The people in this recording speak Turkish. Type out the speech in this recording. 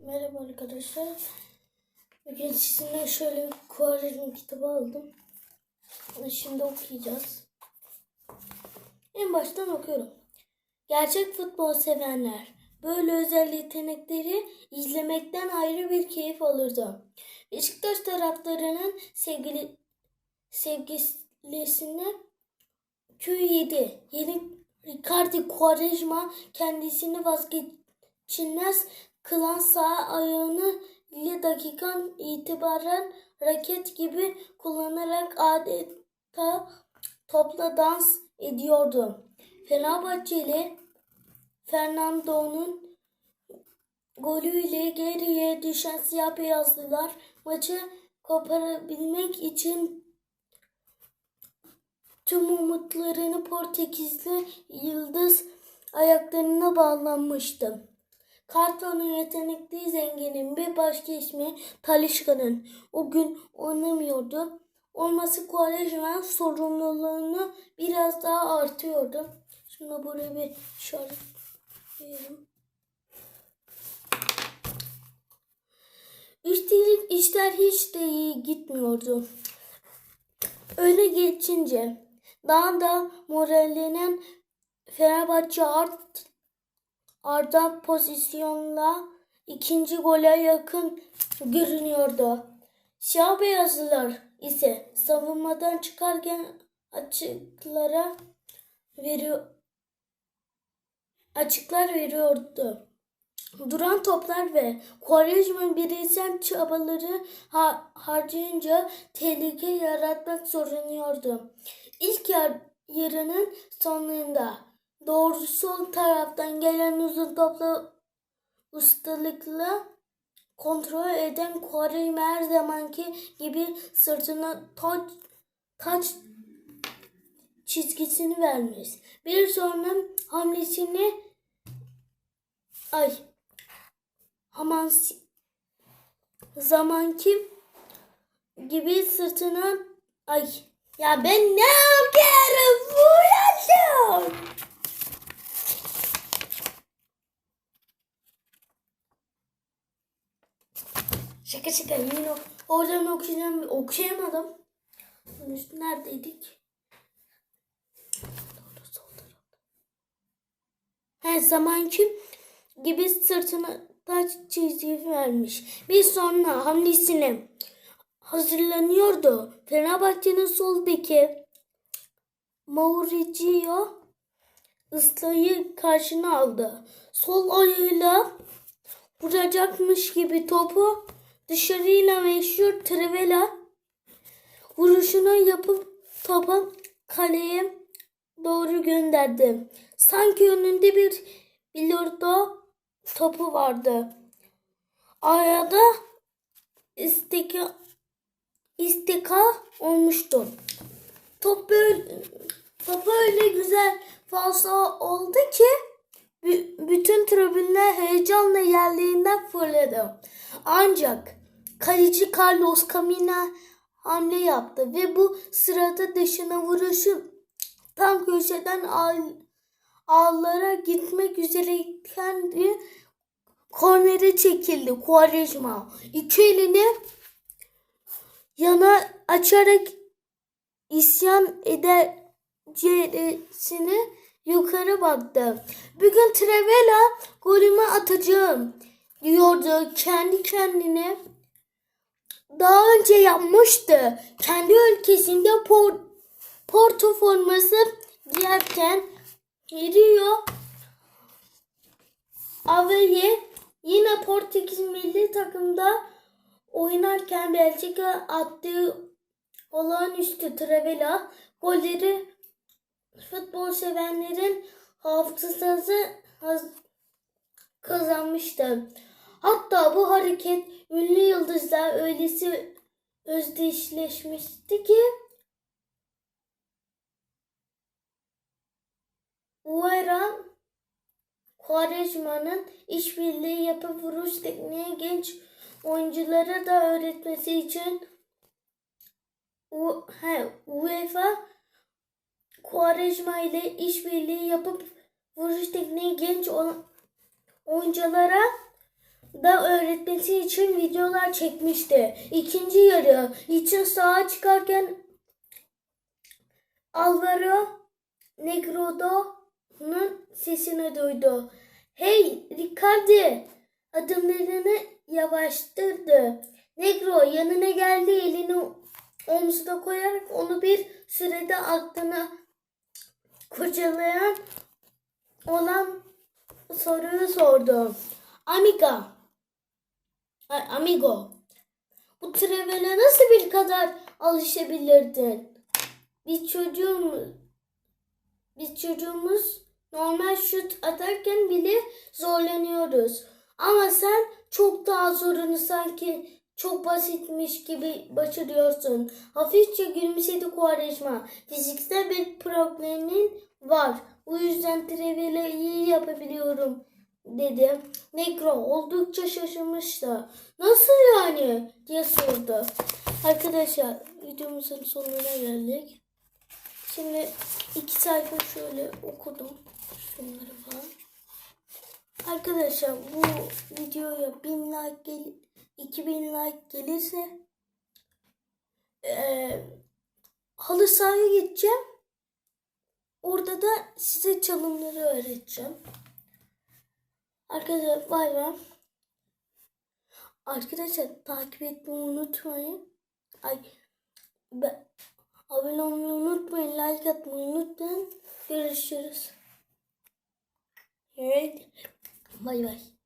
Merhaba arkadaşlar. Bugün sizinle şöyle bir Kuvarizm kitabı aldım. Şimdi okuyacağız. En baştan okuyorum. Gerçek futbol sevenler böyle özel yetenekleri izlemekten ayrı bir keyif alırdı. Beşiktaş taraftarının sevgili sevgilisine köy yedi. Yeni Ricardo Quaresma kendisini vazgeçilmez kılan sağ ayağını ile dakikan itibaren raket gibi kullanarak adeta topla dans ediyordu. Fenerbahçeli Fernando'nun golüyle geriye düşen siyah beyazlılar maçı koparabilmek için tüm umutlarını Portekizli Yıldız ayaklarına bağlanmıştı. Kartal'ın yetenekli zenginin bir başka ismi Talişka'nın. O gün oynamıyordu. Olması Quaresma sorumluluğunu biraz daha artıyordu. Şimdi buraya bir işaret koyalım. Üstelik işler hiç de iyi gitmiyordu. Öyle geçince daha da moralinin Fenerbahçe art Arda pozisyonla ikinci gole yakın görünüyordu. Siyah beyazlılar ise savunmadan çıkarken açıklara veriyor açıklar veriyordu. Duran toplar ve Quaresma'nın bireysel çabaları ha- harcayınca tehlike yaratmak zorlanıyordu. İlk yar- yarının sonunda doğru sol taraftan gelen uzun topla ustalıkla kontrol eden Quaresma her zamanki gibi sırtına taç, taç çizgisini vermiş. Bir sonra hamlesini ay Haman zamanki gibi sırtına ay ya ben ne yapıyorum Vuracağım. Şaka şaka yine oradan okuyacağım okuyamadım. Neredeydik? Doğru sol tarafta. Her zamanki gibi sırtına taç çizgi vermiş. Bir sonra hamlesine hazırlanıyordu. Fenerbahçe'nin sol beki Mauricio ıslayı karşına aldı. Sol ayıyla vuracakmış gibi topu dışarıyla meşhur Trivela vuruşunu yapıp topu kaleye doğru gönderdi. Sanki önünde bir bilardo topu vardı. Arada istika, istika olmuştu. Top böyle, top öyle güzel falso oldu ki bü- bütün tribünler heyecanla yerlerinden fırladı. Ancak kaleci Carlos Camina hamle yaptı ve bu sırada dışına vuruşu tam köşeden ağ- ağlara gitmek üzereyken kornere çekildi Quaresma. İki elini yana açarak isyan edercesine yukarı baktı. Bugün Trevela golümü atacağım diyordu kendi kendine. Daha önce yapmıştı. Kendi ülkesinde Por Porto forması giyerken Rio Ave'ye yine Portekiz milli takımda oynarken Belçika attığı olağanüstü Travela golleri futbol sevenlerin hafızası kazanmıştı. Hatta bu hareket ünlü yıldızlar öylesi özdeşleşmişti ki Uera Quaresma'nın işbirliği yapıp vuruş tekniği genç oyunculara da öğretmesi için U, he, UEFA Quaresma ile işbirliği yapıp vuruş tekniği genç oyunculara da öğretmesi için videolar çekmişti. İkinci yarı için sağa çıkarken Alvaro Negro'nun sesini duydu. Hey Ricardo! Adımlarını yavaştırdı. Negro yanına geldi elini omzuna koyarak onu bir sürede aklına kurcalayan olan soruyu sordu. Amiga. Amigo. Bu trevele nasıl bir kadar alışabilirdin? Biz çocuğumuz biz çocuğumuz normal şut atarken bile zorlanıyoruz. Ama sen çok daha zorunu sanki çok basitmiş gibi başarıyorsun. Hafifçe gülümsedi Kuvareşma. Fiziksel bir problemin var. Bu yüzden trevele iyi yapabiliyorum dedi. Negro oldukça şaşırmıştı. Nasıl yani diye sordu. Arkadaşlar videomuzun sonuna geldik. Şimdi iki sayfa şöyle okudum. Şunları falan. Arkadaşlar bu videoya 1000 like gel 2000 like gelirse eee halı sahaya gideceğim. Orada da size çalımları öğreteceğim. Arkadaşlar bay bay. Arkadaşlar takip etmeyi unutmayın. Ay be, abone olmayı unutmayın. Like atmayı unutmayın. Görüşürüz. Evet. Bay bay.